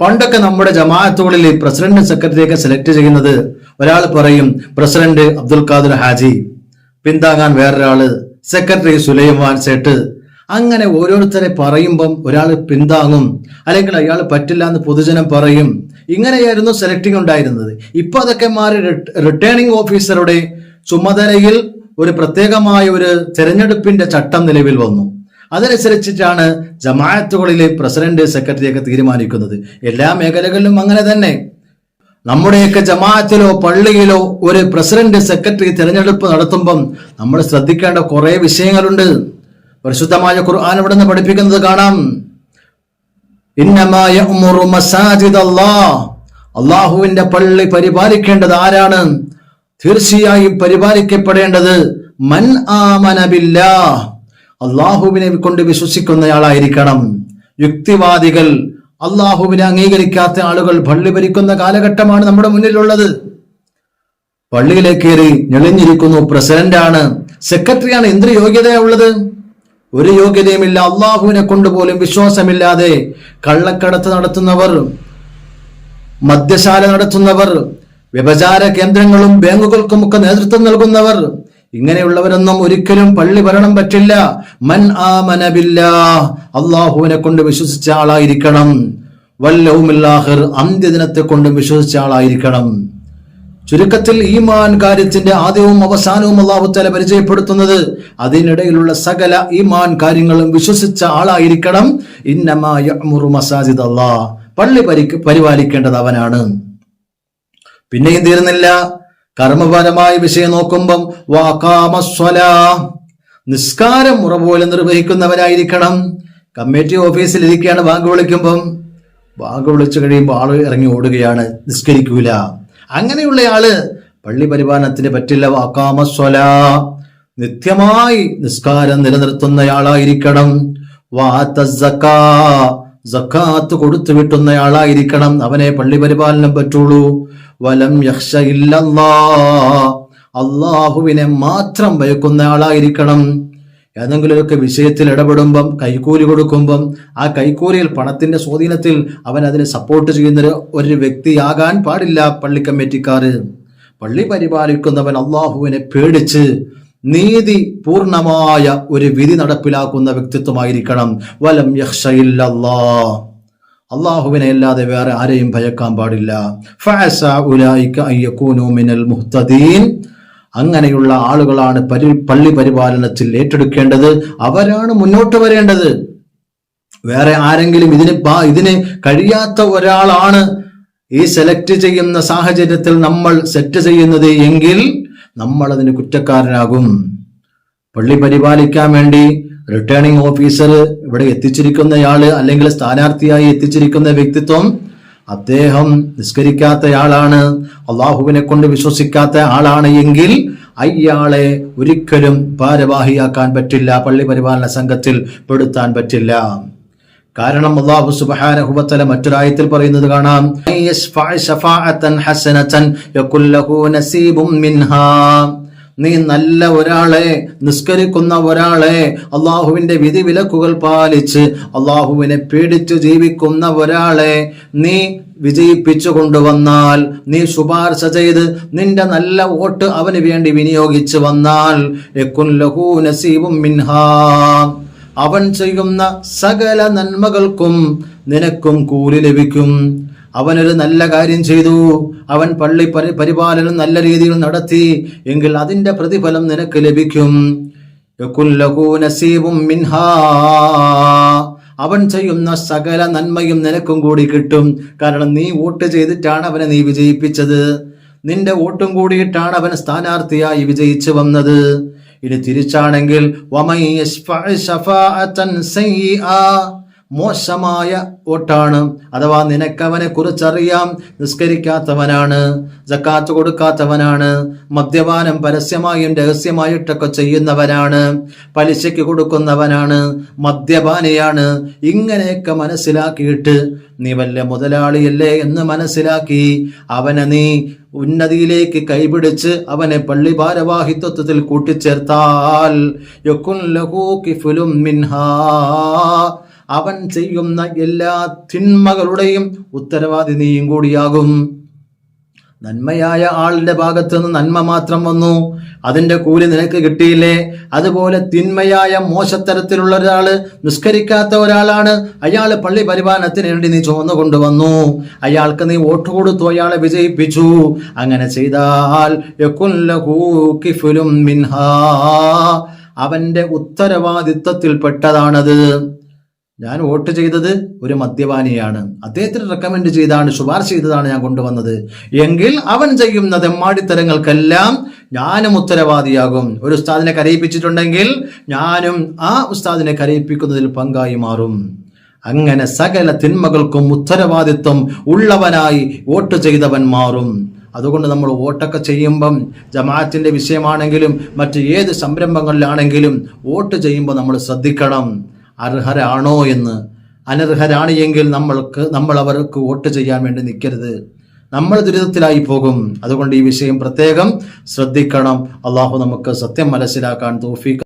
പണ്ടൊക്കെ നമ്മുടെ ജമാഅത്തുകളിൽ president സെക്രട്ടറിയൊക്കെ select ചെയ്യുന്നത് ഒരാൾ പറയും പ്രസിഡന്റ് അബ്ദുൽ ഖാദർ ഹാജി പിന്താങ്ങാൻ വേറൊരാൾ സെക്രട്ടറി സുലൈമാൻ സേട്ട്. അങ്ങനെ ഓരോരുത്തരെ പറയുമ്പം ഒരാൾ പിന്താങ്ങും അല്ലെങ്കിൽ അയാൾ പറ്റില്ല എന്ന് പൊതുജനം പറയും. ഇങ്ങനെയായിരുന്നു സെലക്ടിംഗ് ഉണ്ടായിരുന്നത്. ഇപ്പൊ അതൊക്കെ മാറി റിട്ടേണിംഗ് ഓഫീസറുടെ ചുമതലയിൽ ഒരു പ്രത്യേകമായ ഒരു തെരഞ്ഞെടുപ്പിന്റെ ചട്ടം നിലവിൽ വന്നു. അതനുസരിച്ചിട്ടാണ് ജമാഅത്തുകളിലെ പ്രസിഡന്റ് സെക്രട്ടറിയൊക്കെ തീരുമാനിക്കുന്നത്. എല്ലാ മേഖലകളിലും അങ്ങനെ തന്നെ. നമ്മുടെയൊക്കെ ജമാഅത്തിലോ പള്ളിയിലോ ഒരു പ്രസിഡന്റ് സെക്രട്ടറി തിരഞ്ഞെടുപ്പ് നടത്തുമ്പം നമ്മൾ ശ്രദ്ധിക്കേണ്ട കുറേ വിഷയങ്ങളുണ്ട്. പരിശുദ്ധമായ ഖുർആൻ ഇവിടെ നിന്ന് പഠിപ്പിക്കുന്നത് കാണാം. അള്ളാഹുവിന്റെ പള്ളി പരിപാലിക്കേണ്ടത് ആരാണ്? തീർച്ചയായും പരിപാലിക്കപ്പെടേണ്ടത് മൻ ആമനബില്ലാ അള്ളാഹുവിനെ കൊണ്ട് വിശ്വസിക്കുന്നയാളായിരിക്കണം. യുക്തിവാദികൾ അള്ളാഹുവിനെ അംഗീകരിക്കാത്ത ആളുകൾ പള്ളി ഭരിക്കുന്ന കാലഘട്ടമാണ് നമ്മുടെ മുന്നിലുള്ളത്. പള്ളിയിലേക്ക് കയറി ഞെളിഞ്ഞിരിക്കുന്നു പ്രസിഡന്റാണ്. സെക്രട്ടറിയാണ് എന്ത് യോഗ്യതയുള്ളത്? ഒരു യോഗ്യതയുമില്ല. അള്ളാഹുവിനെ കൊണ്ടുപോലും വിശ്വാസമില്ലാതെ കള്ളക്കടത്ത് നടത്തുന്നവർ മദ്യശാല നടത്തുന്നവർ വ്യഭചാര കേന്ദ്രങ്ങളും ബാങ്കുകൾക്കുമൊക്കെ നേതൃത്വം നൽകുന്നവർ ഇങ്ങനെയുള്ളവരൊന്നും ഒരിക്കലും പള്ളി ഭരണം പറ്റില്ല. മൻ ആമനബില്ല അള്ളാഹുവിനെ കൊണ്ട് വിശ്വസിച്ച ആളായിരിക്കണം. വല്ലവുമില്ലാഹിർ അന്ത്യദിനത്തെ കൊണ്ടും വിശ്വസിച്ച ആളായിരിക്കണം. ചുരുക്കത്തിൽ ഈമാൻ കാര്യത്തിന്റെ ആദ്യവും അവസാനവും അള്ളാഹുത്തല പരിചയപ്പെടുത്തുന്നത് അതിനിടയിലുള്ള സകല ഈമാൻ കാര്യങ്ങളും വിശ്വസിച്ച ആളായിരിക്കണം. ഇന്നമായ മസാജിദ് അള്ളാ പള്ളി പരി പരിപാലിക്കേണ്ടത് അവനാണ്. പിന്നെയും തീരുന്നില്ല കർമ്മപരമായ വിഷയം നോക്കുമ്പം വാക്കാമസ്വല നിസ്കാരം മുറ പോലെ നിർവഹിക്കുന്നവരായിരിക്കണം കമ്മിറ്റി ഓഫീസിൽ ഇരിക്കുകയാണ് ബാങ്ക് വിളിക്കുമ്പം. ബാങ്ക് വിളിച്ചു കഴിയുമ്പോൾ ആൾ ഇറങ്ങി ഓടുകയാണ് നിസ്കരിക്കൂല. അങ്ങനെയുള്ള ആൾ പള്ളി പരിപാലനത്തിന് പറ്റില്ല വാക്കാമസ്വല നിത്യമായി നിസ്കാരം നിലനിർത്തുന്നയാളായിരിക്കണം. സക്കാത്ത് കൊടുത്തു വിട്ടുന്നയാളായിരിക്കണം അവനെ പള്ളി പരിപാലനം പറ്റുള്ളൂ. വലം യക്ഷ ഇല്ലല്ലാ അള്ളാഹുവിനെ മാത്രം ഭയക്കുന്ന ആളായിരിക്കണം. ഏതെങ്കിലും ഏതെങ്കിലുമൊക്കെ വിഷയത്തിൽ ഇടപെടുമ്പം കൈക്കൂലി കൊടുക്കുമ്പം ആ കൈക്കൂലിയിൽ പണത്തിന്റെ സ്വാധീനത്തിൽ അവൻ അതിനെ സപ്പോർട്ട് ചെയ്യുന്ന ഒരു വ്യക്തിയാകാൻ പാടില്ല പള്ളി കമ്മിറ്റിക്കാർ പള്ളി പരിപാലിക്കുന്നവൻ അള്ളാഹുവിനെ പേടിച്ച് നീതി പൂർണമായ ഒരു വിധി നടപ്പിലാക്കുന്ന വ്യക്തിത്വമായിരിക്കണം. വലം യക്ഷയില്ലല്ലാ അള്ളാഹുവിനെ അല്ലാതെ വേറെ ആരെയും ഭയക്കാൻ പാടില്ല. മുഹ്തദീൻ. അങ്ങനെയുള്ള ആളുകളാണ് പരി പള്ളി പരിപാലനത്തിൽ ഏറ്റെടുക്കേണ്ടത്. അവരാണ് മുന്നോട്ട് വരേണ്ടത്. വേറെ ആരെങ്കിലും ഇതിന് ഇതിന് കഴിയാത്ത ഒരാളാണ് ഈ സെലക്ട് ചെയ്യുന്ന സാഹചര്യത്തിൽ നമ്മൾ സെറ്റ് ചെയ്യുന്നത് എങ്കിൽ നമ്മൾ അതിന് കുറ്റക്കാരനാകും. പള്ളി പരിപാലിക്കാൻ വേണ്ടി റിട്ടേണിംഗ് ഓഫീസർ ഇവിടെ എത്തിച്ചിരിക്കുന്നയാൾ അല്ലെങ്കിൽ സ്ഥാനാർത്ഥിയായി എത്തിച്ചിരിക്കുന്ന വ്യക്തിത്വം അദ്ദേഹം നിസ്കരിക്കാത്തയാളാണ്. അള്ളാഹുവിനെ കൊണ്ട് വിശ്വസിക്കാത്ത ആളാണ് എങ്കിൽ അയാളെ ഒരിക്കലും ഭാരവാഹിയാക്കാൻ പറ്റില്ല പള്ളി പരിപാലന സംഘത്തിൽ പെടുത്താൻ പറ്റില്ല. കാരണം അള്ളാഹു സുബാനഹുബത്തല മറ്റൊരായത്തിൽ പറയുന്നത് കാണാം "മൻ യശ്ഫഅ ശഫാഅത്തൻ ഹസനതൻ യകുൽ ലഹു നസീബും മിൻഹാ. നീ നല്ല ഒരാളെ നിസ്കരിക്കുന്ന ഒരാളെ അള്ളാഹുവിന്റെ വിധി വിലക്കുകൾ പാലിച്ച് അള്ളാഹുവിനെ പേടിച്ചു ജീവിക്കുന്ന ഒരാളെ നീ വിജയിപ്പിച്ചു കൊണ്ടുവന്നാൽ നീ ശുപാർശ ചെയ്ത് നിന്റെ നല്ല വോട്ട് അവന് വേണ്ടി വിനിയോഗിച്ചു വന്നാൽ ലഹു നസീബും മിൻഹാ. അവൻ ചെയ്യുന്ന സകല നന്മകൾക്കും നിനക്കും കൂലി ലഭിക്കും. അവനൊരു നല്ല കാര്യം ചെയ്തു. അവൻ പള്ളി പരി പരിപാലനം നല്ല രീതിയിൽ നടത്തി. എങ്കിൽ അതിന്റെ പ്രതിഫലം നിനക്ക് ലഭിക്കും. മിൻഹാ. അവൻ ചെയ്യുന്ന സകല നന്മയും നിനക്കും കൂടി കിട്ടും. കാരണം നീ വോട്ട് ചെയ്തിട്ടാണ് അവനെ നീ വിജയിപ്പിച്ചത്. നിന്റെ വോട്ടും കൂടിയിട്ടാണ് അവൻ സ്ഥാനാർത്ഥിയായി വിജയിച്ചു വന്നത്. ഇനി തിരിച്ചാണെങ്കിൽ മോശമായ വോട്ടാണ്. അഥവാ നിനക്കവനെ കുറിച്ചറിയാം നിസ്കരിക്കാത്തവനാണ് ജക്കാത്ത് കൊടുക്കാത്തവനാണ് മദ്യപാനം പരസ്യമായും രഹസ്യമായിട്ടൊക്കെ ചെയ്യുന്നവനാണ് പലിശയ്ക്ക് കൊടുക്കുന്നവനാണ് മദ്യപാനിയാണ്. ഇങ്ങനെയൊക്കെ മനസ്സിലാക്കിയിട്ട് നീ വല്ല മുതലാളിയല്ലേ എന്ന് മനസ്സിലാക്കി അവനെ നീ ഉന്നതിയിലേക്ക് കൈപിടിച്ച് അവനെ പള്ളി ഭാരവാഹിത്വത്തിൽ കൂട്ടിച്ചേർത്താൽ യൊക്കുൻ ലഹു കിഫുലും മിൻഹാ. അവൻ ചെയ്യുന്ന എല്ലാ തിന്മകളുടെയും ഉത്തരവാദി നീയും കൂടിയാകും. നന്മയായ ആളിന്റെ ഭാഗത്ത് നിന്ന് നന്മ മാത്രം വന്നു. അതിന്റെ കൂലി നിനക്ക് കിട്ടിയില്ലേ? അതുപോലെ തിന്മയായ മോശത്തരത്തിലുള്ള ഒരാൾ നിസ്കരിക്കാത്ത ഒരാളാണ്. അയാൾ പള്ളി പരിപാലനത്തിന് വേണ്ടി നീ ചുമന്നു കൊണ്ടുവന്നു. അയാൾക്ക് നീ വോട്ട് കൊടുത്തു അയാളെ വിജയിപ്പിച്ചു. അങ്ങനെ ചെയ്താൽ മിൻഹാ. അവന്റെ ഉത്തരവാദിത്വത്തിൽപ്പെട്ടതാണത്. ഞാൻ വോട്ട് ചെയ്തത് ഒരു മദ്യപാനിയാണ്. അദ്ദേഹത്തിന് റെക്കമെൻഡ് ചെയ്താണ് ശുപാർശ ചെയ്തതാണ് ഞാൻ കൊണ്ടുവന്നത്. എങ്കിൽ അവൻ ചെയ്യുന്ന തെമ്മാടിത്തരങ്ങൾക്കെല്ലാം ഞാനും ഉത്തരവാദിയാകും. ഒരു ഉസ്താദിനെ കരയിപ്പിച്ചിട്ടുണ്ടെങ്കിൽ ഞാനും ആ ഉസ്താദിനെ കരയിപ്പിക്കുന്നതിൽ പങ്കായി മാറും. അങ്ങനെ സകല തിന്മകൾക്കും ഉത്തരവാദിത്വം ഉള്ളവനായി വോട്ട് ചെയ്തവൻ മാറും. അതുകൊണ്ട് നമ്മൾ വോട്ടൊക്കെ ചെയ്യുമ്പം ജമാഅത്തിന്റെ വിഷയമാണെങ്കിലും മറ്റ് ഏത് സംരംഭങ്ങളിലാണെങ്കിലും വോട്ട് ചെയ്യുമ്പോൾ നമ്മൾ ശ്രദ്ധിക്കണം. അർഹരാണോ എന്ന്. അനർഹരാണ് എങ്കിൽ നമ്മൾക്ക് നമ്മൾ അവർക്ക് വോട്ട് ചെയ്യാൻ വേണ്ടി നിൽക്കരുത്. നമ്മൾ ദുരിതത്തിലായി പോകും. അതുകൊണ്ട് ഈ വിഷയം പ്രത്യേകം ശ്രദ്ധിക്കണം. അള്ളാഹു നമുക്ക് സത്യം മനസ്സിലാക്കാൻ തോഫീക്ക്